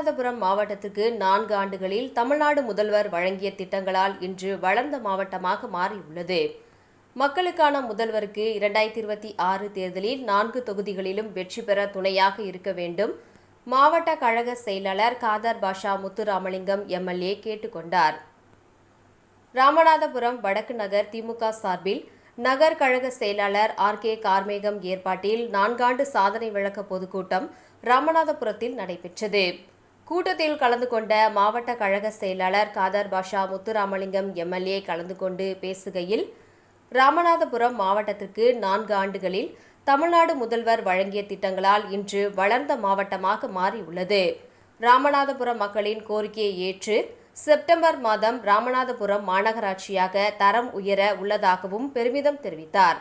ராமநாதபுரம் மாவட்டத்துக்கு நான்கு ஆண்டுகளில் தமிழ்நாடு முதல்வர் வழங்கிய திட்டங்களால் இன்று வளர்ந்த மாவட்டமாக மாறியுள்ளது. மக்களுக்கான முதல்வருக்கு இரண்டாயிரத்தி இருபத்தி ஆறு தேர்தலில் நான்கு தொகுதிகளிலும் வெற்றி பெற துணையாக இருக்க வேண்டும். மாவட்ட கழக செயலாளர் காதர் பாஷா முத்துராமலிங்கம் எம்எல்ஏ கேட்டுக்கொண்டார் ராமநாதபுரம் வடக்கு நகர் திமுக சார்பில் நகர் கழக செயலாளர் ஆர் கே கார்மேகம் ஏற்பாட்டில் நான்காண்டு சாதனை விளக்க பொதுக்கூட்டம் ராமநாதபுரத்தில் நடைபெற்றது. கூட்டத்தில் கலந்து கொண்ட மாவட்ட கழக செயலாளர் காதர் பாஷா முத்துராமலிங்கம் எம்எல்ஏ கலந்து கொண்டு பேசுகையில் ராமநாதபுரம் மாவட்டத்திற்கு நான்கு ஆண்டுகளில் தமிழ்நாடு முதல்வர் வழங்கிய திட்டங்களால் இன்று வளர்ந்த மாவட்டமாக மாறியுள்ளது. ராமநாதபுரம் மக்களின் கோரிக்கையை ஏற்று செப்டம்பர் மாதம் ராமநாதபுரம் மாநகராட்சியாக தரம் உயர உள்ளதாகவும் பெருமிதம் தெரிவித்தார்.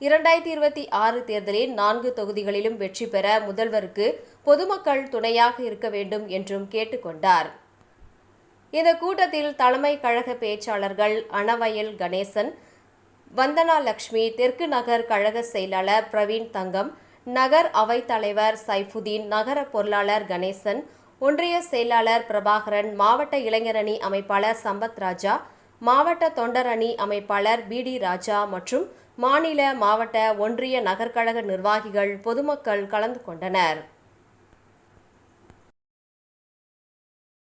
இரண்டாயிரத்தி இருபத்தி ஆறு தேர்தலில் நான்கு தொகுதிகளிலும் வெற்றி பெற முதல்வருக்கு பொதுமக்கள் துணையாக இருக்க வேண்டும் என்றும் கேட்டுக்கொண்டார். இந்த கூட்டத்தில் தலைமை கழக பேச்சாளர்கள் அணவயல் கணேசன் வந்தனா லக்ஷ்மி தெற்கு நகர் கழக செயலாளர் பிரவீன் தங்கம் நகர் அவைத் தலைவர் சைஃபுதீன் நகர பொருளாளர் கணேசன் ஒன்றிய செயலாளர் பிரபாகரன் மாவட்ட இளைஞரணி அமைப்பாளர் சம்பத் ராஜா மாவட்ட தொண்டரணி அமைப்பாளர் பி டி ராஜா மற்றும் மாநில மாவட்ட ஒன்றிய நகர்கழக நிர்வாகிகள் பொதுமக்கள் கலந்து கொண்டனர்.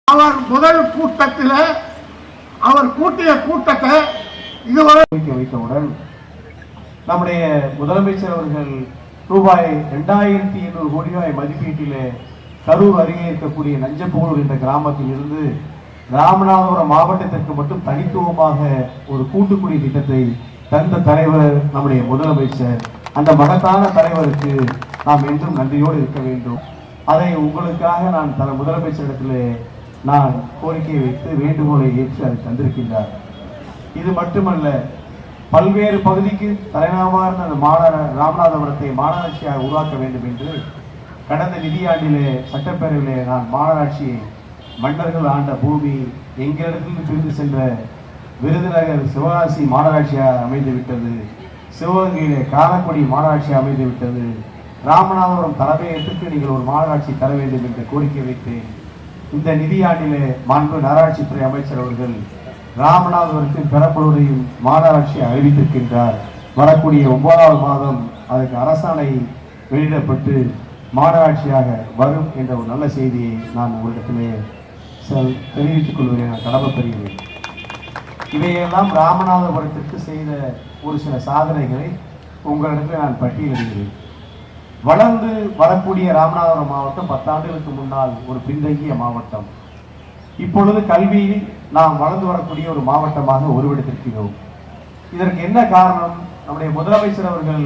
அவர் முதல் கூட்டத்தில் அவர் கூட்டிய கூட்டத்தை இதுவரை வைத்தவுடன் நம்முடைய முதலமைச்சர் அவர்கள் ரூபாய் ரெண்டாயிரத்தி எண்ணூறு கோடி ரூபாய் மதிப்பீட்டிலே கரூர் அருகே இருக்கக்கூடிய நஞ்சப்பூர் என்ற கிராமத்தில் இருந்து ராமநாதபுரம் மாவட்டத்திற்கு மட்டும் தனித்துவமாக ஒரு கூட்டுக்குடி திட்டத்தை தந்த தலைவர் நம்முடைய முதலமைச்சர் அந்த மகத்தான தலைவருக்கு நாம் என்றும் நன்றியோடு இருக்க வேண்டும். அதை உங்களுக்காக நான் தல முதலமைச்சரிடத்தில் நான் கோரிக்கை வைத்து வேண்டுகோளை ஏற்று அதை தந்திருக்கின்றார். இது மட்டுமல்ல பல்வேறு பகுதிக்கு தலைநாமார்ந்த அந்த மாநகர ராமநாதபுரத்தை மாநகராட்சியாக உருவாக்க வேண்டும் என்று கடந்த நிதியாண்டிலே சட்டப்பேரவையிலே நான் மாநகராட்சியை மன்னர்கள் ஆண்ட பூமி எங்களிடத்திலிருந்து பிரிந்து சென்ற விருதுநகர் சிவகாசி மாநகராட்சியாக அமைந்து விட்டது சிவகங்கையிலே காரக்குடி மாநகராட்சி அமைந்து விட்டது ராமநாதபுரம் தலைமையகத்துக்கு நீங்கள் ஒரு மாநகராட்சி தர வேண்டும் என்று கோரிக்கை வைத்தேன். இந்த நிதியாண்டிலே மாண்பு நகராட்சித்துறை அமைச்சர் அவர்கள் ராமநாதபுரத்தின் பெறப்படுவதையும் மாநகராட்சியை அறிவித்திருக்கின்றார். வரக்கூடிய ஒன்பதாவது மாதம் அதற்கு அரசாணை வெளியிடப்பட்டு மாநகராட்சியாக வரும் என்ற ஒரு நல்ல செய்தியை நான் உங்களிடத்திலே செல் தெரிவித்துக் கொள்வதை நான் கடமைப்படுகிறேன் இவையெல்லாம் ராமநாதபுரத்திற்கு செய்த ஒரு சில சாதனைகளை உங்களிடத்தில் நான் பட்டியலிடுகிறேன். வளர்ந்து வரக்கூடிய ராமநாதபுரம் மாவட்டம் பத்தாண்டுகளுக்கு முன்னால் ஒரு பின்தங்கிய மாவட்டம். இப்பொழுது கல்வியில் நாம் வளர்ந்து வரக்கூடிய ஒரு மாவட்டமாக உருவெடுத்திருக்கிறோம். இதற்கு என்ன காரணம்? நம்முடைய முதலமைச்சர் அவர்கள்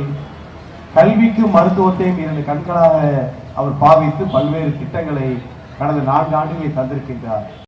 கல்விக்கும் மருத்துவத்தையும் இரண்டு கண்களாக அவர் பாவித்து பல்வேறு திட்டங்களை கடந்த நான்கு ஆண்டுகளை தந்திருக்கின்றார்.